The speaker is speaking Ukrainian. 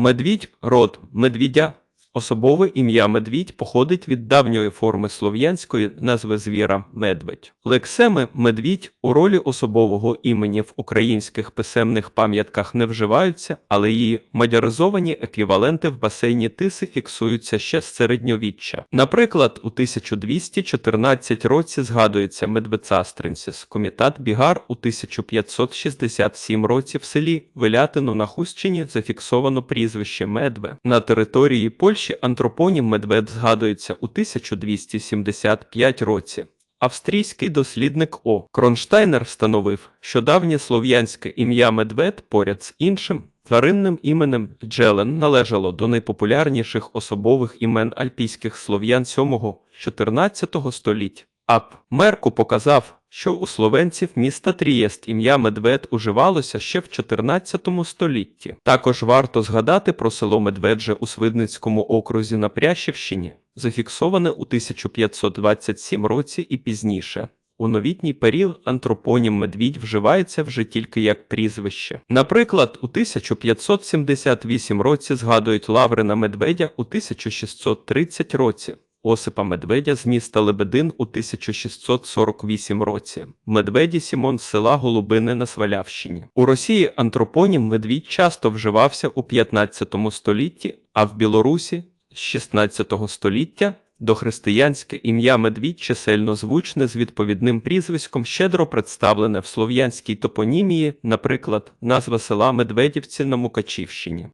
Медвідь род медвідя. Особове ім'я медвідь походить від давньої форми слов'янської назви звіра медведь. Лексеми медвідь у ролі особового імені в українських писемних пам'ятках не вживаються, але її мадяризовані еквіваленти в басейні Тиси фіксуються ще з середньовіччя. Наприклад, у 1214 році згадується Медвецастринсіс, комітат Бігар у 1567 році в селі Велятино на Хустчині зафіксовано прізвище Медве. На території Польщі антропонім Медвед згадується у 1275 році. Австрійський дослідник О. Кронштайнер встановив, що давнє слов'янське ім'я Медвед поряд з іншим тваринним іменем Джелен належало до найпопулярніших особових імен альпійських слов'ян 7-14 століть. Ап Мерку показав, що у словенців міста Трієст ім'я Медвед уживалося ще в 14 столітті. Також варто згадати про село Медведже у Свидницькому окрузі на Прящівщині, зафіксоване у 1527 році і пізніше. У новітній період антропонім медвідь вживається вже тільки як прізвище. Наприклад, у 1578 році згадують Лаврина Медведя у 1630 році. Осипа Медведя з міста Лебедин у 1648 році. Медведі Сімон села Голубини на Свалявщині. У Росії антропонім медвідь часто вживався у 15 столітті, а в Білорусі з 16 століття дохристиянське ім'я медвідь чисельно звучне з відповідним прізвиськом щедро представлене в слов'янській топонімії, наприклад, назва села Медведівці на Мукачівщині.